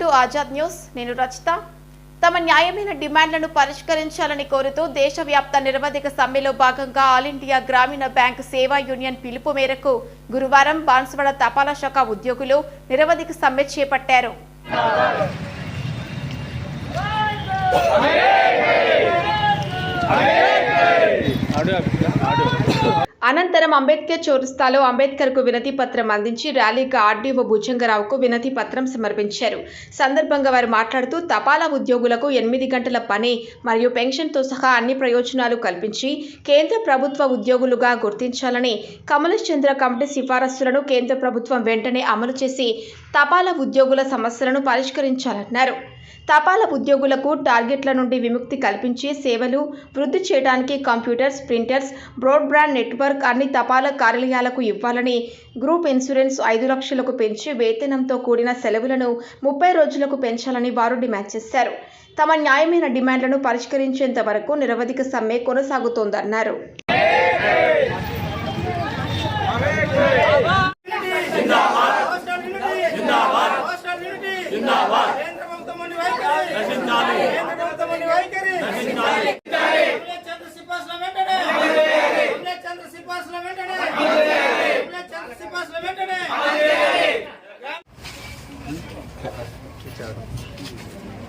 To Azad news. నేను రచిత. తమ న్యాయమైన డిమాండ్లను పరిష్కరించాలని కోరుతూ దేశవ్యాప్త నిరవధిక సమ్మెలో భాగంగా all India Grameen bank Seva union పిలుపు మేరకు గురువారం బాన్సువాడ తపాలా శాఖ ఉద్యోగులు నిరవధిక సమ్మె చేపట్టారు. అనంతరం అంబేద్కర్ చౌరస్తాలో అంబేద్కర్కు వినతి పత్రం అందించి ర్యాలీగా ఆర్డీఓ భుజంగరావుకు వినతి పత్రం సమర్పించారు. సందర్భంగా వారు మాట్లాడుతూ తపాలా ఉద్యోగులకు ఎనిమిది గంటల పని మరియు పెన్షన్తో సహా అన్ని ప్రయోజనాలు కల్పించి కేంద్ర ప్రభుత్వ ఉద్యోగులుగా గుర్తించాలని కమలేష్ చంద్ర కమిటీ సిఫారసులను కేంద్ర ప్రభుత్వం వెంటనే అమలు చేసి తపాలా ఉద్యోగుల సమస్యలను పరిష్కరించాలన్నారు. తపాలా ఉద్యోగులకు టార్గెట్ల నుండి విముక్తి కల్పించి సేవలు వృద్ధి చేయడానికి కంప్యూటర్స్ ప్రింటర్స్ బ్రాడ్బ్యాండ్ నెట్వర్క్ అన్ని తపాలా కార్యాలయాలకు ఇవ్వాలని గ్రూప్ ఇన్సూరెన్స్ ఐదు లక్షలకు పెంచి వేతనంతో కూడిన సెలవులను ముప్పై రోజులకు పెంచాలని వారు డిమాండ్ చేశారు. తమ న్యాయమైన డిమాండ్లను పరిష్కరించేంత వరకు నిరవధిక సమ్మె కొనసాగుతోందన్నారు. జిందాబాద్. జిందాబాద్. జిందాబాద్. Tchau.